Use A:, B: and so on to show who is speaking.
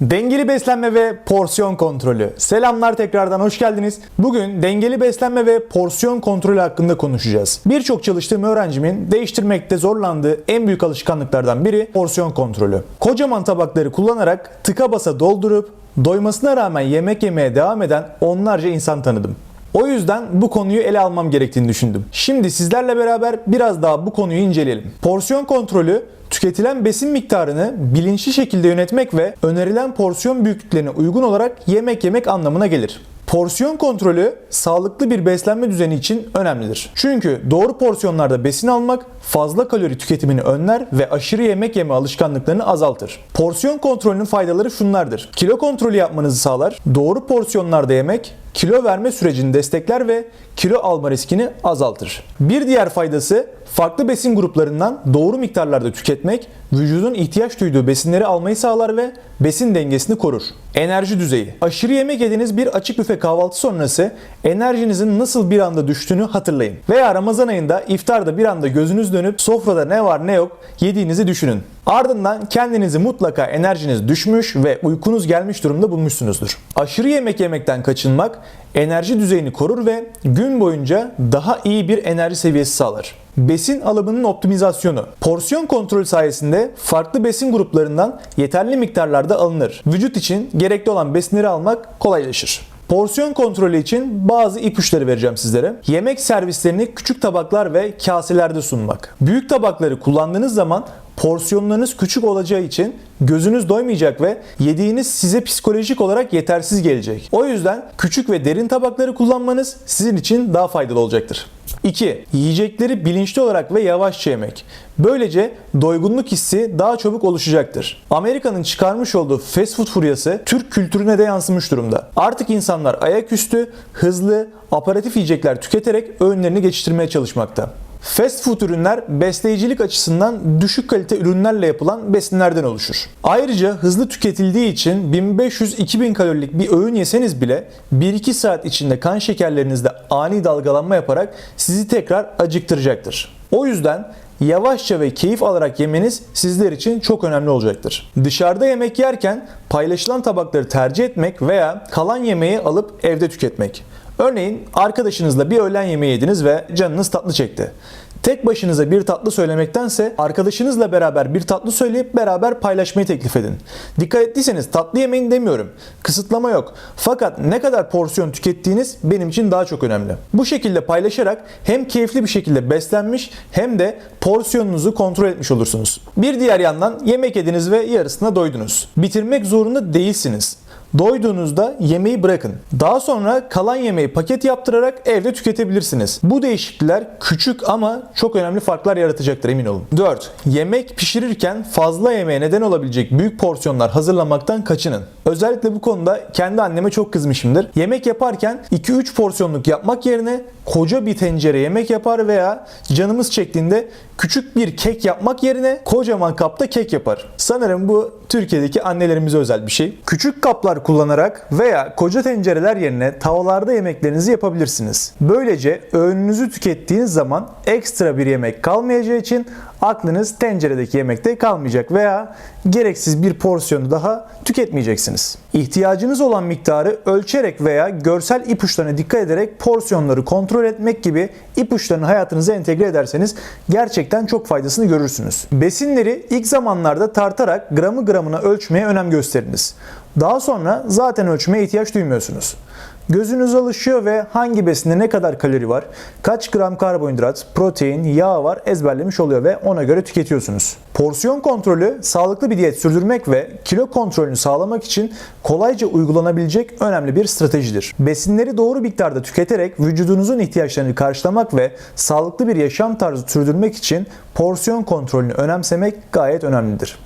A: Dengeli beslenme ve porsiyon kontrolü. Selamlar tekrardan hoş geldiniz. Bugün dengeli beslenme ve porsiyon kontrolü hakkında konuşacağız. Birçok çalıştığım öğrencimin değiştirmekte zorlandığı en büyük alışkanlıklardan biri porsiyon kontrolü. Kocaman tabakları kullanarak tıka basa doldurup doymasına rağmen yemek yemeye devam eden onlarca insan tanıdım. O yüzden bu konuyu ele almam gerektiğini düşündüm. Şimdi sizlerle beraber biraz daha bu konuyu inceleyelim. Porsiyon kontrolü tüketilen besin miktarını bilinçli şekilde yönetmek ve önerilen porsiyon büyüklüklerine uygun olarak yemek yemek anlamına gelir. Porsiyon kontrolü sağlıklı bir beslenme düzeni için önemlidir. Çünkü doğru porsiyonlarda besin almak fazla kalori tüketimini önler ve aşırı yemek yeme alışkanlıklarını azaltır. Porsiyon kontrolünün faydaları şunlardır. Kilo kontrolü yapmanızı sağlar, doğru porsiyonlarda yemek kilo verme sürecini destekler ve kilo alma riskini azaltır. Bir diğer faydası farklı besin gruplarından doğru miktarlarda tüketmek vücudun ihtiyaç duyduğu besinleri almayı sağlar ve besin dengesini korur. Enerji düzeyi. Aşırı yemek yediğiniz bir açık büfe kahvaltı sonrası enerjinizin nasıl bir anda düştüğünü hatırlayın. Veya Ramazan ayında iftarda bir anda gözünüz dönüp sofrada ne var ne yok yediğinizi düşünün. Ardından kendinizi mutlaka enerjiniz düşmüş ve uykunuz gelmiş durumda bulmuşsunuzdur. Aşırı yemek yemekten kaçınmak enerji düzeyini korur ve gün boyunca daha iyi bir enerji seviyesi sağlar. Besin alımının optimizasyonu. Porsiyon kontrolü sayesinde farklı besin gruplarından yeterli miktarlarda alınır. Vücut için gerekli olan besinleri almak kolaylaşır. Porsiyon kontrolü için bazı ipuçları vereceğim sizlere. Yemek servislerini küçük tabaklar ve kaselerde sunmak. Büyük tabakları kullandığınız zaman porsiyonlarınız küçük olacağı için gözünüz doymayacak ve yediğiniz size psikolojik olarak yetersiz gelecek. O yüzden küçük ve derin tabakları kullanmanız sizin için daha faydalı olacaktır. 2. Yiyecekleri bilinçli olarak ve yavaşça yemek. Böylece doygunluk hissi daha çabuk oluşacaktır. Amerika'nın çıkarmış olduğu fast food furyası Türk kültürüne de yansımış durumda. Artık insanlar ayaküstü, hızlı, aparatif yiyecekler tüketerek öğünlerini geçiştirmeye çalışmakta. Fast food ürünler besleyicilik açısından düşük kalite ürünlerle yapılan besinlerden oluşur. Ayrıca hızlı tüketildiği için 1500-2000 kalorilik bir öğün yeseniz bile 1-2 saat içinde kan şekerlerinizde ani dalgalanma yaparak sizi tekrar acıktıracaktır. O yüzden yavaşça ve keyif alarak yemeniz sizler için çok önemli olacaktır. Dışarıda yemek yerken paylaşılan tabakları tercih etmek veya kalan yemeği alıp evde tüketmek. Örneğin arkadaşınızla bir öğlen yemeği yediniz ve canınız tatlı çekti. Tek başınıza bir tatlı söylemektense arkadaşınızla beraber bir tatlı söyleyip beraber paylaşmayı teklif edin. Dikkat ettiyseniz tatlı yemeyin demiyorum. Kısıtlama yok. Fakat ne kadar porsiyon tükettiğiniz benim için daha çok önemli. Bu şekilde paylaşarak hem keyifli bir şekilde beslenmiş hem de porsiyonunuzu kontrol etmiş olursunuz. Bir diğer yandan yemek yediniz ve yarısına doydunuz. Bitirmek zorunda değilsiniz. Doyduğunuzda yemeği bırakın. Daha sonra kalan yemeği paket yaptırarak evde tüketebilirsiniz. Bu değişiklikler küçük ama çok önemli farklar yaratacaktır emin olun. 4. Yemek pişirirken fazla yemeğe neden olabilecek büyük porsiyonlar hazırlamaktan kaçının. Özellikle bu konuda kendi anneme çok kızmışımdır. Yemek yaparken 2-3 porsiyonluk yapmak yerine koca bir tencere yemek yapar veya canımız çektiğinde küçük bir kek yapmak yerine kocaman kapta kek yapar. Sanırım bu Türkiye'deki annelerimize özel bir şey. Küçük kaplar kullanarak veya koca tencereler yerine tavalarda yemeklerinizi yapabilirsiniz. Böylece öğününüzü tükettiğiniz zaman ekstra bir yemek kalmayacağı için aklınız tenceredeki yemekte kalmayacak veya gereksiz bir porsiyonu daha tüketmeyeceksiniz. İhtiyacınız olan miktarı ölçerek veya görsel ipuçlarına dikkat ederek porsiyonları kontrol etmek gibi ipuçlarını hayatınıza entegre ederseniz gerçekten çok faydasını görürsünüz. Besinleri ilk zamanlarda tartarak gramı gramına ölçmeye önem gösteriniz. Daha sonra zaten ölçmeye ihtiyaç duymuyorsunuz. Gözünüz alışıyor ve hangi besinde ne kadar kalori var, kaç gram karbonhidrat, protein, yağ var ezberlemiş oluyor ve ona göre tüketiyorsunuz. Porsiyon kontrolü sağlıklı bir diyet sürdürmek ve kilo kontrolünü sağlamak için kolayca uygulanabilecek önemli bir stratejidir. Besinleri doğru miktarda tüketerek vücudunuzun ihtiyaçlarını karşılamak ve sağlıklı bir yaşam tarzı sürdürmek için porsiyon kontrolünü önemsemek gayet önemlidir.